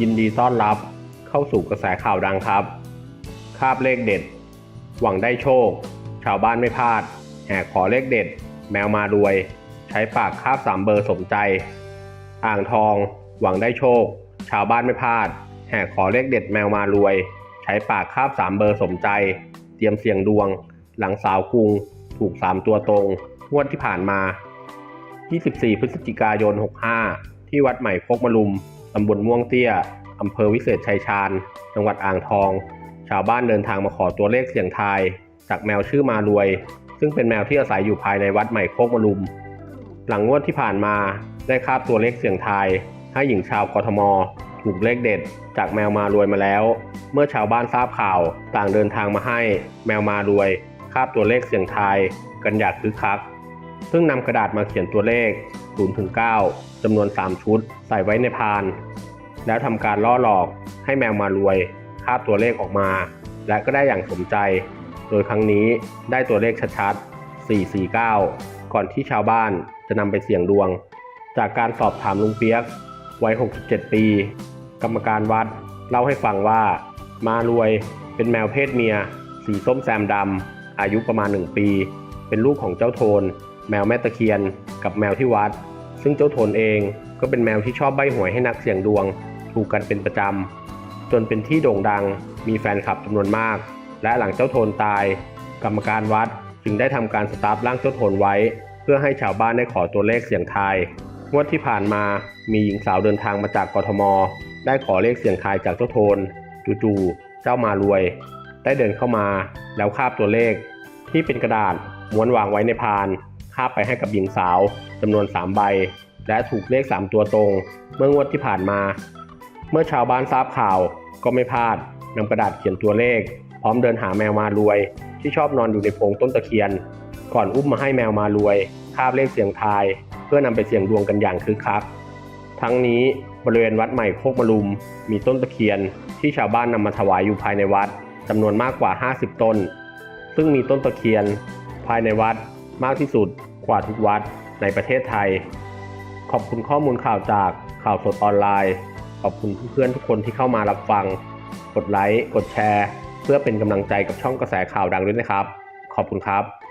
ยินดีต้อนรับเข้าสู่กระแสข่าวดังครับ คาบเลขเด็ด หวังได้โชค ชาวบ้านไม่พลาด แห่ขอเลขเด็ด แมวมารวย ใช้ปากคาบสามเบอร์สมใจ อ่างทอง หวังได้โชค ชาวบ้านไม่พลาด แห่ขอเลขเด็ดแมวมารวย ใช้ปากคาบสามเบอร์สมใจ เตรียมเสี่ยงดวง หลังสาวกรุง ถูกสามตัวตรง งวดที่ผ่านมา 24 พฤศจิกายน 65 ที่วัดใหม่โคกมะลุม ตำบลม่วงเตี้ย อำเภอวิเศษชัยชาญ จังหวัดอ่างทอง ชาวบ้านเดินทางมาขอตัวเลขเสี่ยงทาย จากแมวชื่อมารวย ซึ่งเป็นแมวที่อาศัยอยู่ภายในวัดใหม่โคกมะลุม หลังงวดที่ผ่านมาได้คาบตัวเลขเสี่ยงทายให้หญิงชาวกทม ถูกเลขเด็ด จากแมวมารวยมาแล้ว เมื่อชาวบ้านทราบข่าว ต่างเดินทางมาให้ แมวมารวย คาบตัวเลขเสี่ยงทาย กันอยางคึกคัก ซึ่งนำกระดาษมาเขียนตัวเลข0ถึง9จำนวน 3 ชุด ใส่ไว้ในพาน แล้วทำการล่อหลอกให้แมวมารวยคาบตัวเลขออกมา และก็ได้อย่างสมใจ โดยครั้งนี้ได้ตัวเลขชัดๆ 449 ก่อนที่ชาวบ้านจะนำไปเสี่ยงดวง จากการสอบถามลุงเปียกวัย 67 ปี กรรมการวัด เล่าให้ฟังว่า มารวยเป็นแมวเพศเมีย สีส้มแซมดำอายุประมาณ 1 ปี เป็นลูกของเจ้าโทน แมวแม่ตะเคียน กับแมวที่วัด ซึ่งเจ้าโทนเองก็เป็นแมวที่ชอบใบหวยให้นักเสี่ยงดวง ถูกกันเป็นประจำ จนเป็นที่โด่งดัง มีแฟนคลับจำนวนมาก และหลังเจ้าโทนตาย กรรมการวัดจึงได้ทำการสตาร์ฟร่างเจ้าโทนไว้ เพื่อให้ชาวบ้านได้ขอตัวเลขเสี่ยงทายงวดที่ผ่านมามีหญิงสาวเดินทางมาจากกทม ได้ขอเลขเสี่ยงทายจากเจ้าโทนจู่ๆเจ้ามารวย ได้เดินเข้ามาแล้วคาบตัวเลข ที่เป็นกระดาษม้วนวางไว้ในพาน คาบไปให้กับหญิงสาวจำนวน 3 ใบ และถูกเลข 3 ตัวตรง เมื่องวดที่ผ่านมา เมื่อชาวบ้านทราบข่าวก็ไม่พลาดนำกระดาษเขียนตัวเลข พร้อมเดินหาแมวมารวย ที่ชอบนอนอยู่ในโพรงต้นตะเคียน ก่อนอุ้มมาให้แมวมารวยคาบเลขเสียงทาย เพื่อนำไปเสี่ยงดวงกันอย่างคึกคักทั้งนี้บริเวณวัดใหม่โคกมะลุม มีต้นตะเคียนที่ชาวบ้านนำมาถวายอยู่ภายในวัดจำนวนมากกว่า 50 ต้น ซึ่งมีต้นตะเคียน ภายในวัด มากที่สุดกว่าทุกวัดในประเทศไทย ขอบคุณข้อมูลข่าวจากข่าวสดออนไลน์ ขอบคุณเพื่อนๆทุกคนที่เข้ามารับฟัง กดไลค์ กดแชร์ เพื่อเป็นกำลังใจกับช่องกระแสข่าวดังด้วยนะครับ ขอบคุณครับ